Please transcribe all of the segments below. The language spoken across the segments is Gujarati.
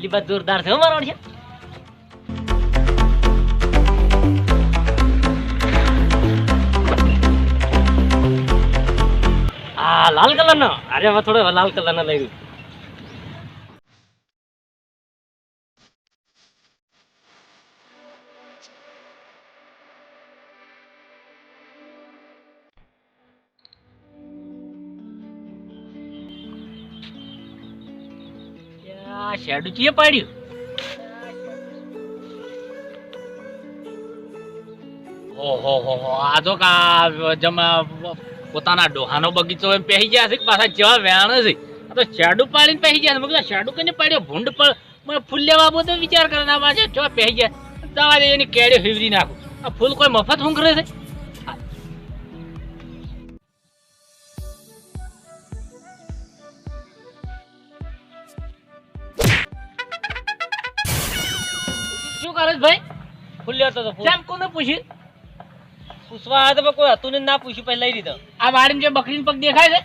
પેલી બાદ જોરદાર છે મારો છે આ લાલ કલર નો અરે, હવે થોડો લાલ કલર નો લઈ શેડું ચીએ પાડ્યું? ઓહો, હો હો, આ તો કા જમા પોતાના ડોહાનો બગીચો એમ પહેરી ગયા છે પાછા જેવા વેણ છે. તો શેડું પાડીને પહેરી ગયા છે. મેં કીધું શેડું કઈને પાડ્યો? ભૂંડ પર મને ફૂલ લેવા બધો વિચાર કરે. ના, પાછા જો પહેરી ગયા. દવા એની કેડે ફીવરી નાખું. આ ફૂલ કોઈ મફત હુંકરે છે? શું કરે ભાઈ? ફૂલ હતો તો કેમ કોને પૂછ્યું? પૂછવા આવ્યા તો પણ કોઈ હતું ને ના પૂછ્યું પછી લઈ લીધો. આ વાડીમાં જે બકરીનો પગ દેખાય છે?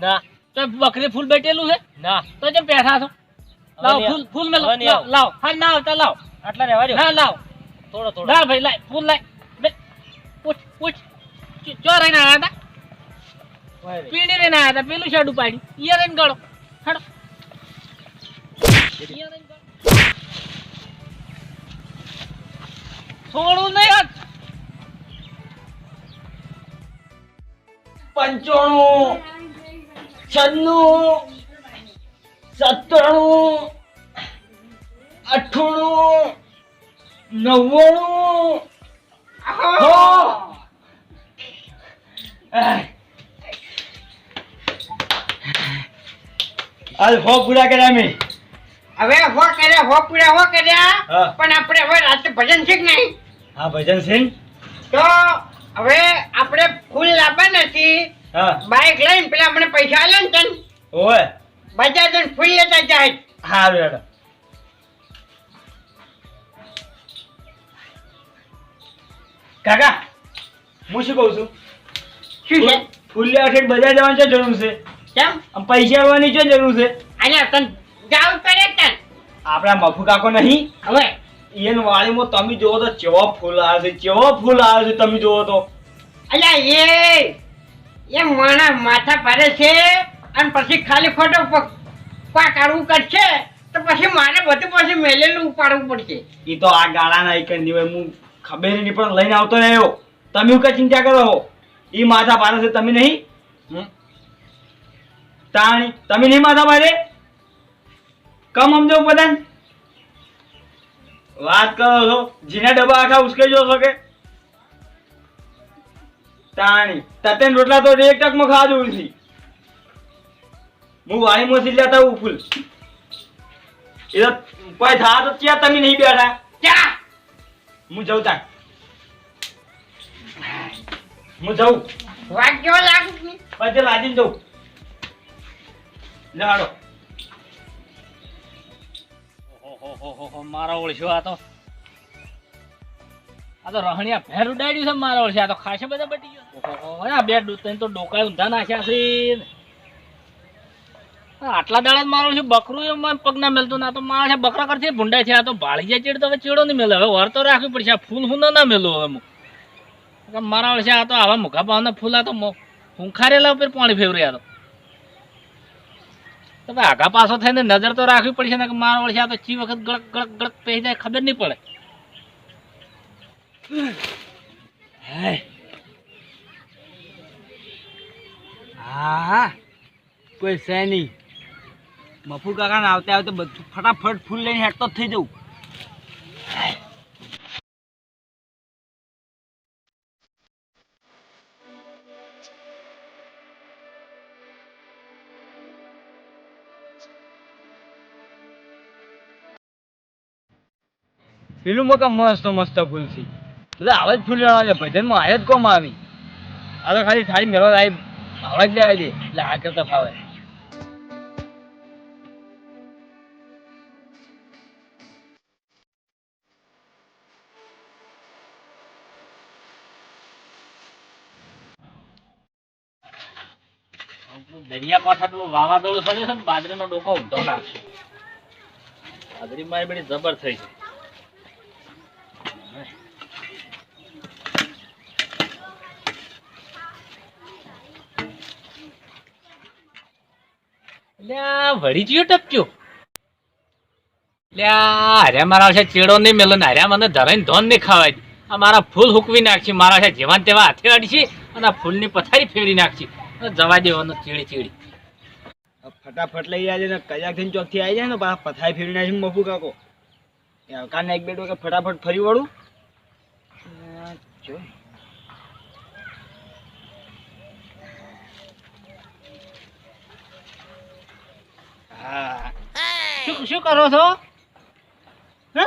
ના. તો બકરી ફૂલ બેઠેલું છે? ના. તો જેમ બેઠા છો? લાવ ફૂલ ફૂલ મેં લાવ. લાવ. હા ના આવતા લાવ. આટલા રહેવા દો. ના લાવ. થોડો થોડો. ના ભાઈ લાય ફૂલ લાય. પૂછ પૂછ. ચો- રહીને આવ્યા હતા? પીડી રહીને આવ્યા હતા પેલું શેડ ઉપાડી ઈયર રહીને ગળો. હડો. ઈયર રહીને થોડું નહીં પંચાણું છન્નું સત્તાણું અઠ્ઠાણું નવ્વાણું. હાલ હો પૂરા કર્યા મેં. હવે હો કર્યા હો પૂરા હો કર્યા પણ આપણે હવે રાતે ભજન છે કે નહીં? હા ભજન સિંહ તો હવે આપણે ફૂલ લાવવા નથી. બાઈક બાઇક લઈને પેલા આપણે પૈસા આલે ને તને. ઓય બજાર જઈને ફૂલ લેતા જાય. હા બેટા કાકા હું શું કહું છું? શું છે? ફૂલ લેવા છે બજાર જવાની શું જરૂર છે. કેમ? પૈસા આવવાની શું જરૂર છે? અહીંયા તને. જાવ કરે તને. આપણા મફુ કાકો નહીં? હવે. એન વાળીમાં તમે જોવો તો ચેવો ફૂલ આવે છે ચેવો ફૂલ આવે છે તમે જોવો તો. અલ્યા એ એ માણા માથા પાડે છે અને પછી ખાલી ખોટો પ- પા કાઢવું કરશે તો પછી મારે બધું પછી મેલેલું ઉપાડવું પડશે. એ તો આ ગાળાના એક કરી હોય હું ખબર નહીં પણ લઈને આવતો રહ્યો. તમે કઈ ચિંતા કરો એ માથા પાડે છે તમે નહીં? તાણી તમે નહીં માથા પાડે કમ સમજો બધા વાત કરો છો જીના ડબ્બા આખા ઉસકાઈ છો કે? તાણી તતે રોટલા તો એક ટકમાં ખાવા જેવું છે હું વાણી થી લેતા હું ફૂલ. એ તો કોઈ થા તો ત્યાં તમે નહીં બેઠા? ક્યાં? હું જઉં ત્યાં હું જઉં. વાગ્યો લાગુ પછી લાદીને જઉં. લાડો આ તો આ ભેર ઉડાડ્યું છે મારો ઓળખ્યો આ તો બધા બટી ગયો. ઓહોહો, આ આટલા દાડા જ મારો છે બકરું પગ ના મેલતું ના તો મારા બકરા કરતી ભૂંડા છે આ તો ભાળી જાય ચેડ તો હવે ચેડો નહીં મેલે. હવે વર તો રાખવી પડશે ફૂલ હું ના મેલું હવે હું. મારા છે આ તો આવા મુખા પાવના ફૂલ આ તો હુંખારેલા ઉપર પાણી ફેવરે આ તો. તો ભાઈ આગા પાછો થઈને નજર તો રાખવી પડશે ને કે મારા વળશે આ તો ચી વખત ગળક ગળક ગળક પહેરી જાય, ખબર નહીં પડે. હા. કોઈ છે નહીં. મફુર કાકા ને આવતા આવતા બધું ફટાફટ ફૂલ લઈને હેઠતો થઈ જવું. પેલું મકા મસ્ત મસ્ત ફૂલ છે. બધા આવે જ ફૂલ લેવા છે. ભજનમાં આવે જ કોમ આવી. આ તો ખાલી થાળી મેળવા આવી ભાવ જ લેવા એટલે આ કરતા ફાવે દરિયા તો વાવાઝોડું થયું છે ને, બાજરીનો ડોકો ઊંધો નાખશે. હાજરી મારી બધી જબર થઈ છે લ્યા વળી ગયો ટપક્યો. લ્યા હર્યા મારા છે ચેડો નહીં મેલો ને. હર્યા મને ધરાઈને ધોન નહીં ખાવાય. આ મારા ફૂલ હુકવી નાખશે મારા છે જેવાન તેવા હાથે અડશે અને આ ફૂલની પથારી ફેરી નાખશે જવા દેવાનો ચીડી ચીડી. ફટાફટ લઈ જાય ને. કલાક થઈને ચોકથી આવી જાય ને. પાછા પથાઈ ફેરી નાખી મફુ કાકો. કાને એક બે ડોકે ફટાફટ ફરી વળું. જો. શું શું કરો છો? હે?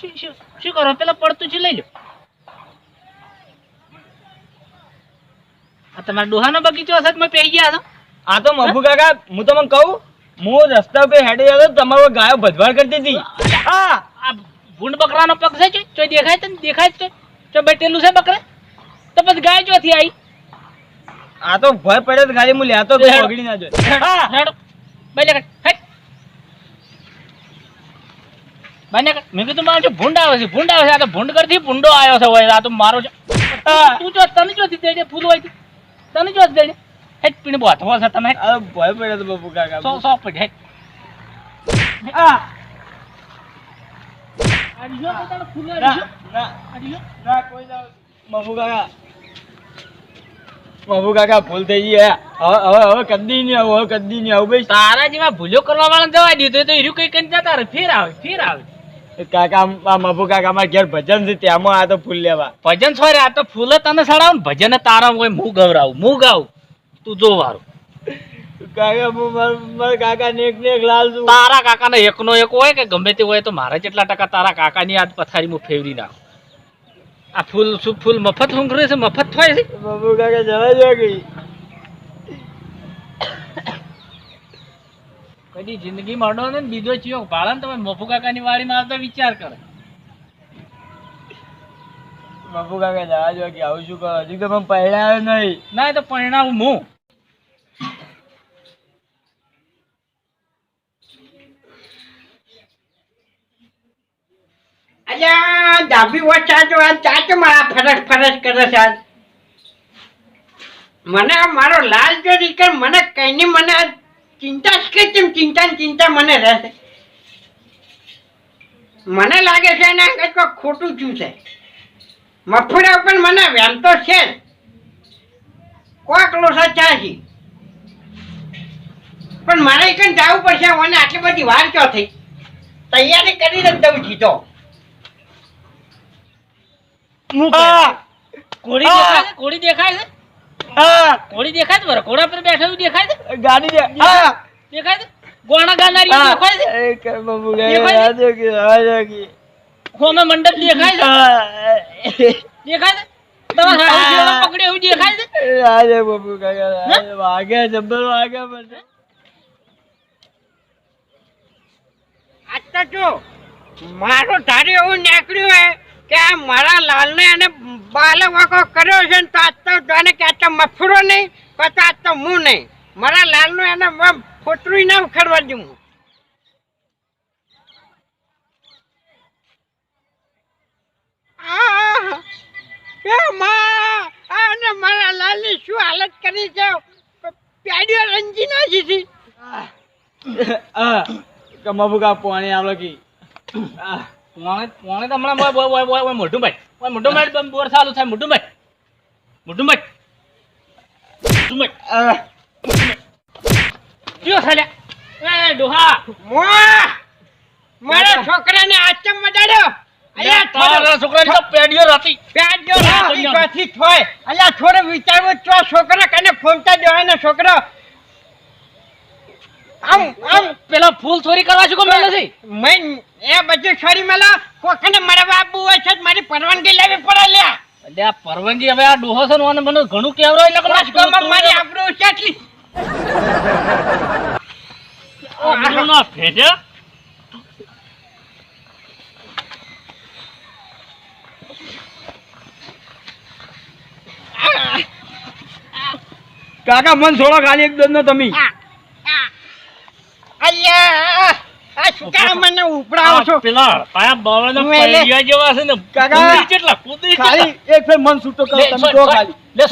શું શું શું કરો? પેલા પડતું છે લઈ લો. આ તમારા ડોહાનો બગીચો હશે તમે પહેરી ગયા છો? આ તો મફુ કાકા હું તમને કહું હું રસ્તા ઉપર હેડી જતો તમારો ગાયો ભજવાડ કરતી હતી. આ આ ભૂંડ બકરાનો પગ છે ચોય ચોય દેખાય તને દેખાય છે. ચોય બેઠેલું છે બકરા. તો પછી ગાય ચોથી આવી આ તો ભય પડે ગાડી હું લેતો તો ના જોય. લે હેટ બાય લે મેં કીધું મારો ભૂંડ આવે છે ભૂંડ આવે છે આ તો ભૂંડ કરથી ભૂંડો આવ્યો છે હોય આ તો મારો તું જો તને જો દેડે ફૂલ હોય તને જો દેડે હેટ પીને બહુ હથવા છે તમે આ ભય પડે તો બાપુ કાકા. સો સો પડ હેટ આ અડીયો તો તને ફૂલ ના ના. અડીયો ના કોઈ ના મફુ કાકા. મફુ કાકા ભૂલ થઈ ગઈ. હવે હવે હવે કદી નહીં આવું હવે કદી નહીં આવું. ભાઈ તારા જેવા ભૂલો કરવા વાળા જવા દીધું તો હીરું કઈ કઈ જતા રહે. ફેર આવે ફેર આવે. કાકા આ મભુ કાકા ઘેર ભજન છે ત્યાંમાં આ તો ફૂલ લેવા. ભજન છોરે આ તો ફૂલે તને સડાવ ને? ભજન તારા હોય હું ગવરાવું હું ગાઉં તું જો વારું. કાકા મારા મારા કાકા ને એક ને એક લાલ છું તારા કાકાને એકનો એક હોય કે ગમે તે હોય તો મારે જેટલા ટકા તારા કાકાની આ પથારી હું ફેરવી નાખું. આ ફૂલ શું ફૂલ મફત ઊંઘરે છે? મફત થાય છે? મફુ કાકા જવા જવા ગઈ કદી જિંદગી મળો ને બીજો ચિયો પાડે ને તમે મફુ કાકાની વાડીમાં આવતા વિચાર કરે. મફુ કાકા જવા જવા ગઈ આવું શું કરો? હજુ તો મને પહેરાયો નહીં. ના એ તો પરિણામ હું. ડાબી વચ્ચા આ ચાચો મારા ફરસ ફરસ કરે છે મને મારો લાલ જો દીકર મને કઈની મને ચિંતા જ કે ચિંતા ચિંતા મને રહેશે. મને લાગે છે ને આગળ કોઈ ખોટું થયું છે. મફુરા પણ મને વેમ તો છે કોક લોસા છે. પણ મારે કઈ જવું પડશે, મને આટલી બધી વાર ક્યાં થઈ? તૈયારી કરીને જ દઉં જીતો. કોળી દેખાય છે કોળી દેખાય છે આ! કોળી દેખાય છે બરાબર ઘોડા પર બેઠેલું દેખાય છે ગાડી દે દેખાય છે ગોણા ગાનારી દેખાય છે એ કર બાબુ કાકા છે? જવા દો કે જવા દો કે હોમે મંડપ દેખાય છે દેખાય છે તમારા હારું પકડે એવું દેખાય છે જવા દે બાબુ કાકા જવા વાગે જબ્બર વાગે મને આજ તો જો મારો ધારે એવું નીકળ્યું હે કે મારા લાલને એને બાલવાકો કર્યો છે ને તો આજ તો એને કે તો મફરો નહીં, પછી આજ તો હું નહીં. મારા લાલનું એને ફોટરું ના ઉખડવા દઉં મારા લાલની શું હાલત કરી છે? પ્યાડીઓ રંજી નાખી છે આ પાણી આવલો પોણે તો હમણાં ભાઈ ભાઈ બોર ચાલુ થાય ભાઈ ભાઈ ભાઈ કયો એ ડોહા. મોआ! મારા છોકરાને આચમ મડાડ્યો અલ્યા તારા છોકરાની તો પેડીઓ રાતી. પ્યાર જો હા, રાતી અહીંયા. ચોથી થોય અલ્યા થોડો વિચારવો ચો છોકરા કને ફોમતા દેવાય ને છોકરો. આમ આમ પેલા ફૂલ ચોરી કરવા શું ગમે નથી મેં એ બધું છોડી મેલા કોકને મારા બાબુ હોય છે મારી પરવાનગી લેવી પડે લ્યા. એટલે આ પરવાનગી હવે આ ડોહો છે ને મને ઘણું કેવરો એટલે રાજકોટમાં મારી આબરૂ કેટલી આબરૂ ના ભેજે? કાકા મન છોડો ખાલી એક દોડ નો તમે આ, આ. અલ્યા આ શું કામ મને ઉપડાવો પેલા પાયા બાવાના તું એ લે. પૈડિયા જેવા છે ને કાકા. કેટલા કુદી ખાલી એક ફેર મન છૂટો કરો તમે જો ખાલી. લે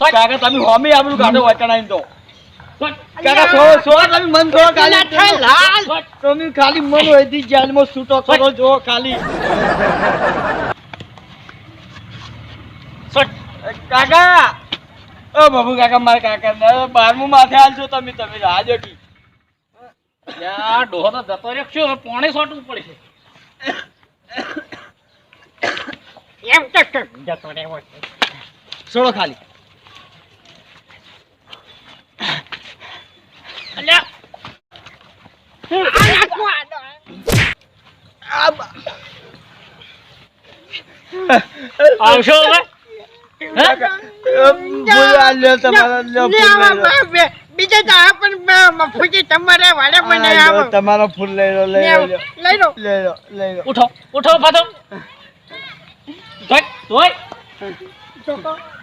કાકા તમે હોમી વચણાઈ દો કાકા સો સો તમે મન થોડો ખાલી. લાલ. તમે ખાલી મન હોયથી જેલમાં છૂટો કરો જો ખાલી. કાકા. ઓ બાબુ કાકા મારા કાકા બારમું માથે હાલજો તમે તમે રાહ કી યાર ડોહો તો જતો રહ્યો હવે પોણે શોટવું પડશે? એમ તો જતો રહેવો છોડો ખાલી. અલ્યા આવશો હવે? તમારો બીજા તો આ પણ ફૂટી તમારે વાડે મને આવો. તમારો ફૂલ લઈ લો લઈ લો લઈ લો. લઈ લો લઈ લો. ઉઠો ઉઠો પાછો ધોઈ ધોઈ. ચોકો.